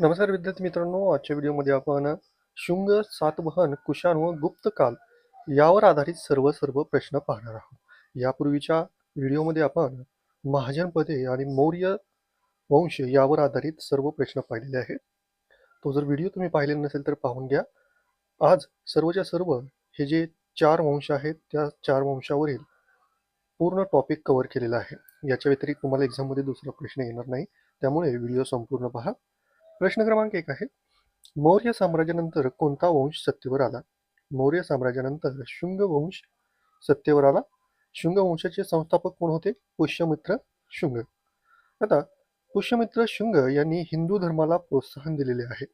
नमस्कार विद्यार्थी मित्रांनो आजच्या व्हिडिओमध्ये आपण शुंग सातवहन कुशाण व गुप्तकाल यावर आधारित सर्व सर्व प्रश्न पाहणार आहोत. यापूर्वीच्या व्हिडिओमध्ये आपण महाजनपदे आणि मौर्य वंश यावर आधारित सर्व प्रश्न पाहिलेले आहेत. तो जर व्हिडिओ तुम्ही पाहिलेला नसेल तर पाहून घ्या. आज सर्वच्या सर्व हे जे चार वंश आहेत त्या चार वंशावरील पूर्ण टॉपिक कव्हर केलेला आहे. याच्या व्यतिरिक्त तुम्हाला एक्झाममध्ये दुसरा प्रश्न येणार नाही. त्यामुळे व्हिडिओ संपूर्ण पहा. प्रश्न क्रमांक एक आहे. मौर्य साम्राज्यानंतर कोणता वंश सत्तेवर आला? मौर्य साम्राज्यानंतर शुंग वंश सत्तेवर आला. शुंग वंशाचे संस्थापक कोण होते? पुष्यमित्र शुंग. आता पुष्यमित्र शुंग यांनी हिंदू धर्माला प्रोत्साहन दिलेले आहे.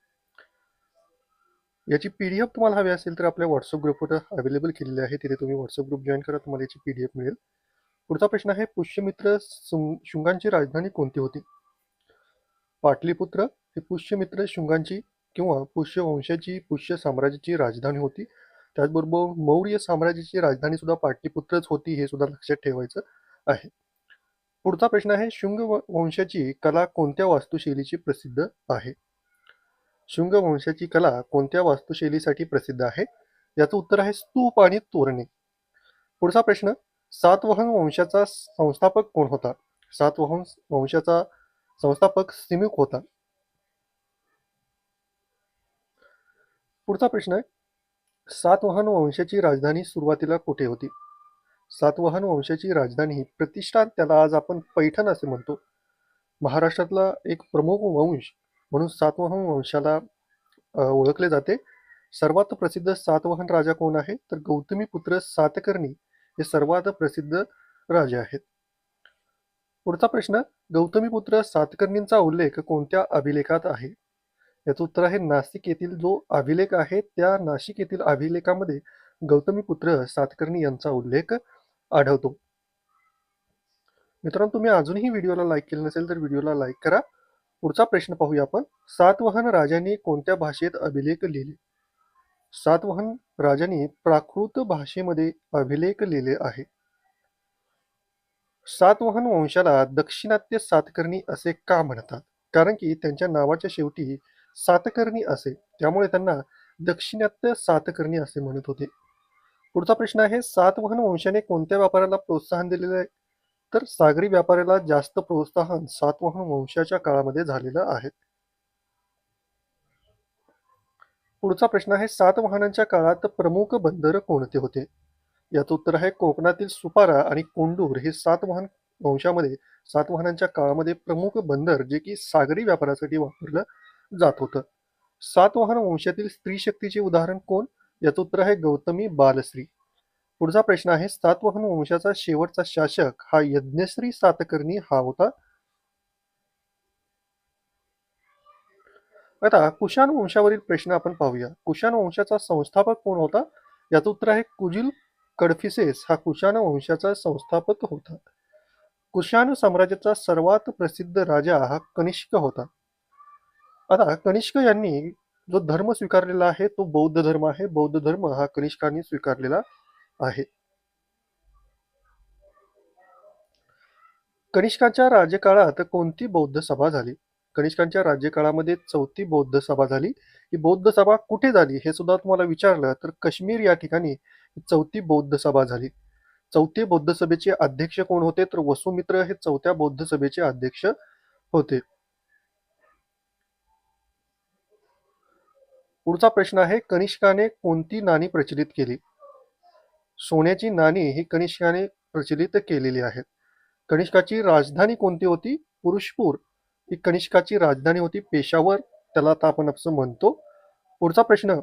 याची पीडीएफ तुम्हाला हवी असेल तर आपल्या व्हॉट्सअप ग्रुपवर अवेलेबल केलेली आहे. तिथे तुम्ही व्हॉट्सअप ग्रुप जॉईन करा तुम्हाला याची पीडीएफ मिळेल. पुढचा प्रश्न आहे पुष्यमित्र शुंग- शुंगांची राजधानी कोणती होती? पाटलीपुत्र ही पुष्यमित्र शुंगांची किंवा पुष्य वंशाची पुष्य साम्राज्याची राजधानी होती. त्याचबरोबर मौर्य साम्राज्याची राजधानी सुद्धा पाटलीपुत्रच होती हे सुद्धा लक्षात ठेवायचं आहे. पुढचा प्रश्न आहे शुंग व- वंशाची कला कोणत्या वास्तुशैलीची प्रसिद्ध आहे? शुंग वंशाची कला कोणत्या वास्तुशैलीसाठी प्रसिद्ध आहे? याचं उत्तर आहे स्तूप आणि तोरणे. पुढचा प्रश्न सातवाहन वंशाचा संस्थापक कोण होता? सातवाहन वंशाचा संस्थापक सिमुक होता. पुढचा प्रश्न आहे. सातवाहन वंशाची राजधानी सुरुवातीला कुठे होती? सातवाहन वंशाची राजधानी ही प्रतिष्ठान त्याला आज आपण पैठण असे म्हणतो. महाराष्ट्रातला एक प्रमुख वंश म्हणून सातवाहन वंशाला ओळखले जाते. सर्वात प्रसिद्ध सातवाहन राजा कोण आहे? तर गौतमी पुत्र सातकर्णी हे सर्वात प्रसिद्ध राजे आहेत. पुढचा प्रश्न गौतमीपुत्र सातकर्णींचा उल्लेख कोणत्या अभिलेखात आहे? याचं उत्तर आहे नाशिक येथील जो अभिलेख आहे त्या नाशिक येथील अभिलेखामध्ये गौतमीपुत्र सातकर्णी यांचा उल्लेख आढळतो. मित्रांनो तुम्ही अजूनही व्हिडिओला लाईक केलं नसेल तर व्हिडिओला लाईक करा. पुढचा प्रश्न पाहूया आपण. सातवाहन राजांनी कोणत्या भाषेत अभिलेख लिहिले? सातवाहन राजांनी प्राकृत भाषेमध्ये अभिलेख लिहिले आहे. सातवाहन वंशाला दक्षिणात्य सातकर्णी असे का म्हणतात? कारण की त्यांच्या नावाच्या शेवटी सातकर्णी असे. त्यामुळे त्यांना दक्षिणात्य सातकर्णी असे म्हणत होते. पुढचा प्रश्न आहे सातवाहन वंशाने कोणत्या व्यापाराला प्रोत्साहन दिलेले आहे? तर सागरी व्यापाराला जास्त प्रोत्साहन सातवाहन वंशाच्या काळामध्ये झालेलं आहे. पुढचा प्रश्न आहे सातवाहनांच्या काळात प्रमुख बंदर कोणते होते? याचं उत्तर आहे कोकणातील सुपारा आणि कोंडूर हे सातवाहन वंशामध्ये सातवाहनांच्या काळामध्ये प्रमुख बंदर जे की सागरी व्यापारासाठी वापरलं जात होतं. सातवाहन वंशातील स्त्री शक्तीचे उदाहरण कोण? याचं उत्तर आहे गौतमी बालश्री. पुढचा प्रश्न आहे सातवाहन वंशाचा शेवटचा शासक हा यज्ञश्री सातकर्णी हा होता? आता कुशाण वंशावरील प्रश्न आपण पाहूया. कुशाण वंशाचा संस्थापक कोण होता? याचं उत्तर आहे कुजिल कडफिसेस. हा कुशाण वंशाचा संस्थापक होता. कुशाण साम्राज्याचा सर्वात प्रसिद्ध राजा हा कनिष्क होता. आता कनिष्क यांनी जो धर्म स्वीकारलेला आहे तो बौद्ध धर्म आहे. बौद्ध धर्म हा कनिष्कांनी स्वीकारलेला आहे. कनिष्कांच्या राज्यकाळात कोणती बौद्ध सभा झाली? कनिष्कांच्या राज्यकाळामध्ये चौथी बौद्ध सभा झाली. ही बौद्ध सभा कुठे झाली? हे सुद्धा तुम्हाला विचारलं तर काश्मीर या ठिकाणी चौथी बौद्ध सभा झाली. चौथी बौद्ध सभेचे अध्यक्ष कोण होते? तर वसुमित्र हे चौथ्या बौद्ध सभेचे अध्यक्ष होते. पुढचा प्रश्न आहे कनिष्काने कोणती नाणी प्रचलित केली? सोन्याची नाणी ही कनिष्काने प्रचलित केलेली आहेत. कनिष्काची राजधानी कोणती होती? पुरुषपूर. ही कनिष्काची राजधानी होती पेशावर त्याला आता आपण असं म्हणतो. पुढचा प्रश्न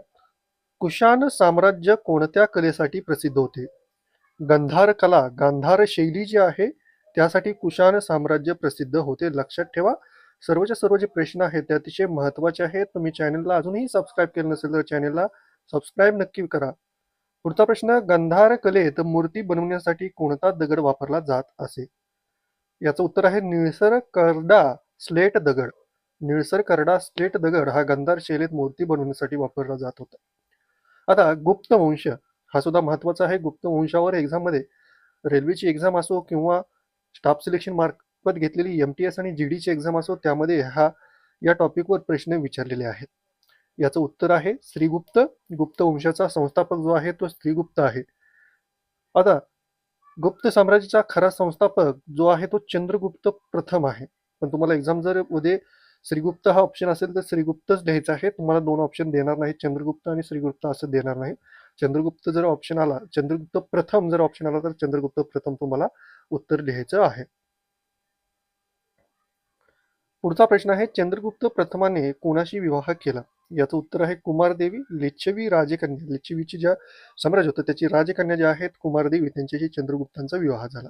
कुशान साम्राज्य कोणत्या कलेसाठी प्रसिद्ध होते? गंधार कला गांधार शैली जी आहे त्यासाठी कुशान साम्राज्य प्रसिद्ध होते. लक्षात ठेवा सर्वच्या सर्व जे प्रश्न आहेत ते अतिशय महत्त्वाचे आहेत. तुम्ही चॅनलला अजूनही सबस्क्राईब केलं नसेल तर चॅनलला सबस्क्राईब नक्की करा. पुढचा प्रश्न गंधार कलेत मूर्ती बनवण्यासाठी कोणता दगड वापरला जात असे? याचं उत्तर आहे निळसर करडा स्लेट दगड. निळसर करडा स्लेट दगड हा गंधार शैलीत मूर्ती बनवण्यासाठी वापरला जात होता. आता गुप्त वंश हा सुद्धा महत्त्वाचा आहे. गुप्त वंशावर एक्झाममध्ये रेल्वेची एक्झाम असो किंवा स्टाफ सिलेक्शन मार्क मार्फत घेतलेली एम टी एस आणि जी डीची एक्झाम असो त्यामध्ये हा या टॉपिकवर प्रश्न विचारलेले आहेत. याचं उत्तर आहे श्रीगुप्त गुप्त वंशाचा संस्थापक जो आहे तो श्रीगुप्त आहे. आता गुप्त साम्राज्याचा खरा संस्थापक जो आहे तो चंद्रगुप्त प्रथम आहे. पण तुम्हाला एक्झाम जर मध्ये श्रीगुप्त हा ऑप्शन असेल तर श्रीगुप्तच लिहायचा आहे. तुम्हाला दोन ऑप्शन देणार नाही चंद्रगुप्त आणि श्रीगुप्त असं देणार नाही. चंद्रगुप्त जर ऑप्शन आला चंद्रगुप्त प्रथम जर ऑप्शन आला तर चंद्रगुप्त प्रथम तुम्हाला उत्तर लिहायचं आहे. पुढचा प्रश्न आहे चंद्रगुप्त प्रथमाने कोणाशी विवाह केला? याचं उत्तर आहे कुमारदेवी लिच्छवी राजकन्या. लिच्छवीची ज्या साम्राज्य होतं त्याची राजकन्या ज्या आहेत कुमारदेवी त्यांच्याशी चंद्रगुप्तांचा विवाह झाला.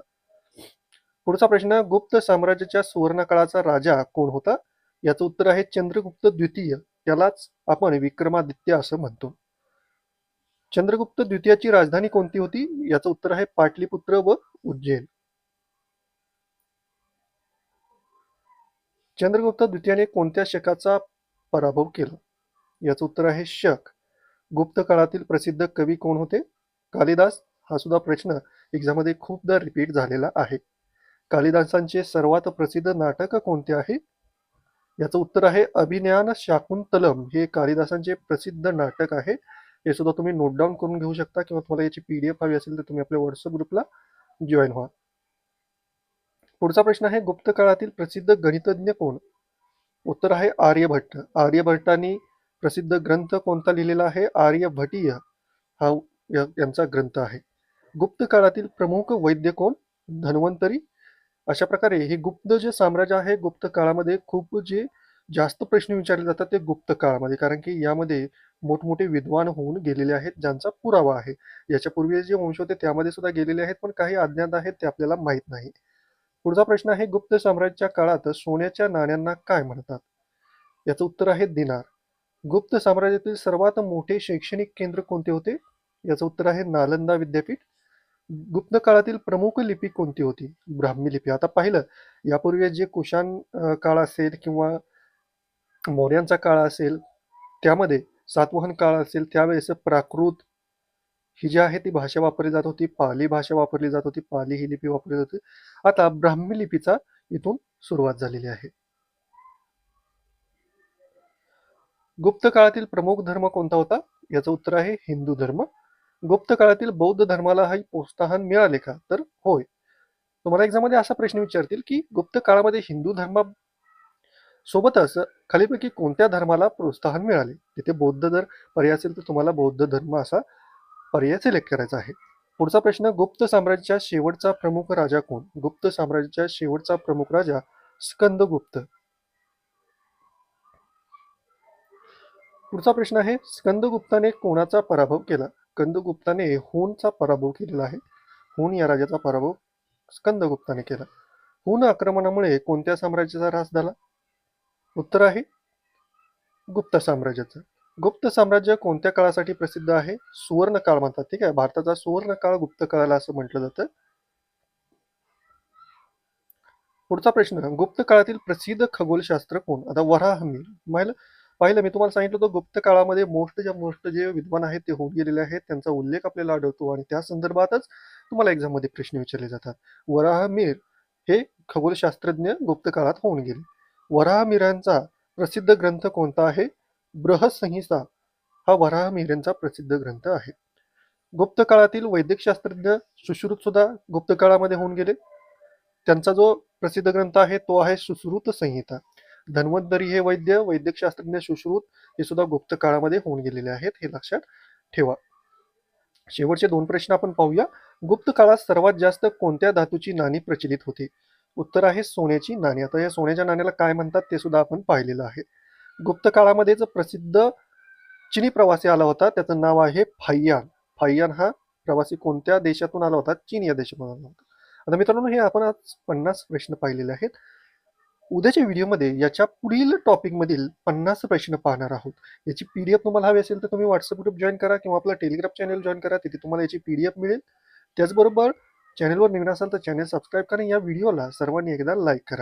पुढचा प्रश्न गुप्त साम्राज्याच्या सुवर्णकाळाचा राजा कोण होता? याचं उत्तर आहे चंद्रगुप्त द्वितीय. त्यालाच आपण विक्रमादित्य असं म्हणतो. चंद्रगुप्त द्वितीयाची राजधानी कोणती होती? याचं उत्तर आहे पाटलीपुत्र व उज्जैन. चंद्रगुप्त द्वितीयाने कोणत्या शकाचा पराभव केला? याचं उत्तर आहे शक. गुप्त काळातील प्रसिद्ध कवी कोण होते? कालिदास. हा सुद्धा प्रश्न एक्झाममध्ये खूपदा रिपीट झालेला आहे. कालिदासांचे सर्वात प्रसिद्ध नाटक कोणते आहे? याचं उत्तर आहे अभिज्ञान शाकुंतलम. हे कालिदासांचे प्रसिद्ध नाटक आहे. हे सुद्धा तुम्ही नोट डाऊन करून घेऊ शकता किंवा तुम्हाला याची पी डी एफ हवी असेल तर तुम्ही आपल्या व्हॉट्सअप ग्रुपला जॉईन व्हा. पुढचा प्रश्न आहे गुप्त काळातील प्रसिद्ध गणितज्ञ कोण? उत्तर आहे आर्यभट्ट. आर्यभट्टांनी प्रसिद्ध ग्रंथ कोणता लिहिलेला आहे? आर्यभटीय हा यांचा ग्रंथ आहे. गुप्त काळातील प्रमुख वैद्य कोण? धन्वंतरी. अशा प्रकारे हे गुप्त जे साम्राज्य आहे गुप्त काळामध्ये खूप जे जास्त प्रश्न विचारले जातात ते गुप्त काळामध्ये. कारण की यामध्ये मोठमोठे विद्वान होऊन गेलेले आहेत ज्यांचा पुरावा आहे. याच्यापूर्वी जे वंश होते त्यामध्ये सुद्धा गेलेले आहेत पण काही अज्ञात आहेत ते आपल्याला माहीत नाही. पुढचा प्रश्न आहे गुप्त साम्राज्याच्या काळात सोन्याच्या नाण्यांना काय म्हणतात? याचं उत्तर आहे दिनार. गुप्त साम्राज्यातील सर्वात मोठे शैक्षणिक केंद्र कोणते होते? याचं उत्तर आहे नालंदा विद्यापीठ. गुप्त काळातील प्रमुख लिपी कोणती होती? ब्राह्मी लिपी. आता पाहिलं यापूर्वी जे कुशाण काळ असेल किंवा मौर्यांचा काळ असेल त्यामध्ये सातवाहन काळ असेल त्यावेळेस प्राकृत ही जी आहे ती भाषा वापरली जात होती पाली भाषा वापरली जात होती पाली ही लिपी वापरली जात होती. आता ब्राह्मी लिपीचा इथून सुरुवात झालेली आहे. गुप्त काळातील प्रमुख धर्म कोणता होता? याचं उत्तर आहे हिंदू धर्म. गुप्त काळातील बौद्ध धर्माला हा प्रोत्साहन मिळाले का? तर होय. तुम्हाला एक्झाममध्ये असा प्रश्न विचारतील की गुप्त काळामध्ये हिंदू धर्मा सोबतच खालीपैकी कोणत्या धर्माला प्रोत्साहन मिळाले? तिथे बौद्ध जर पर्याय असेल तर तुम्हाला बौद्ध धर्म असा पर्याय सिलेक्ट करायचा आहे. पुढचा प्रश्न गुप्त साम्राज्याच्या शेवटचा प्रमुख राजा कोण? गुप्त साम्राज्याच्या शेवटचा प्रमुख राजा स्कंदगुप्त. पुढचा प्रश्न आहे स्कंदगुप्ताने कोणाचा पराभव केला? स्कंदगुप्ताने हुनचा पराभव केलेला आहे. हुन या राजाचा पराभव स्कंदगुप्ताने केला. हुन आक्रमणामुळे कोणत्या साम्राज्याचा ऱ्हास झाला? उत्तर आहे गुप्त साम्राज्याचं. गुप्त साम्राज्य कोणत्या काळासाठी प्रसिद्ध आहे? सुवर्ण काळ म्हणतात ठीक आहे? भारताचा सुवर्ण काळ गुप्त काळाला असं म्हटलं जातं. पुढचा प्रश्न गुप्त काळातील प्रसिद्ध खगोलशास्त्र कोण? आता वराहमी पाहिलं पाहिलं मी तुम्हाला सांगितलं होतं गुप्त काळामध्ये मोस्ट ज्या मोस्ट जे विद्वान आहेत ते होऊन गेलेले आहेत त्यांचा उल्लेख आपल्याला आढळतो आणि त्या संदर्भातच तुम्हाला एक्झाममध्ये प्रश्न विचारले जातात. वराहमीर हे खगोलशास्त्रज्ञ गुप्त काळात होऊन गेले. वराहमिरांचा प्रसिद्ध ग्रंथ कोणता आहे? ब्रहसंहिता हा वराहमिरांचा प्रसिद्ध ग्रंथ आहे. गुप्त काळातील वैदिक शास्त्रज्ञ सुश्रुत सुद्धा गुप्त काळामध्ये होऊन गेले. त्यांचा जो प्रसिद्ध ग्रंथ आहे तो आहे सुश्रुत संहिता. धन्वंतरी हे वैद्य वैद्यक शास्त्रज्ञ सुश्रुत हे सुद्धा गुप्त काळामध्ये होऊन गेलेले आहेत हे लक्षात ठेवा. शेवटचे दोन प्रश्न आपण पाहूया. गुप्त काळात सर्वात जास्त कोणत्या धातूची नाणी प्रचलित होती? उत्तर आहे सोन्याची नाणी. आता या सोन्याच्या नाण्याला काय म्हणतात ते सुद्धा आपण पाहिलेलं आहे. गुप्त काळामध्ये जो प्रसिद्ध चिनी प्रवासी आला होता त्याचं नाव आहे फाय्यान फाय्यान हा प्रवासी कोणत्या देशातून आला होता? चीन या देशातून आला होता. आता मित्रांनो हे आपण आज पन्नास प्रश्न पाहिलेले आहेत. उद्याच्या व्हिडिओमध्ये याच्या पुढील टॉपिकमधील पन्नास प्रश्न पाहणार आहोत. याची पी डी एफ तुम्हाला हवी असेल तर तुम्ही व्हॉट्सअप ग्रुप जॉईन करा किंवा आपला टेलिग्राम चॅनल जॉईन करा तिथे तुम्हाला याची पी डी एफ मिळेल. त्याचबरोबर चॅनलवर नवीन असाल तर चॅनल सबस्क्राईब करा. या व्हिडिओला सर्वांनी एकदा लाईक करा.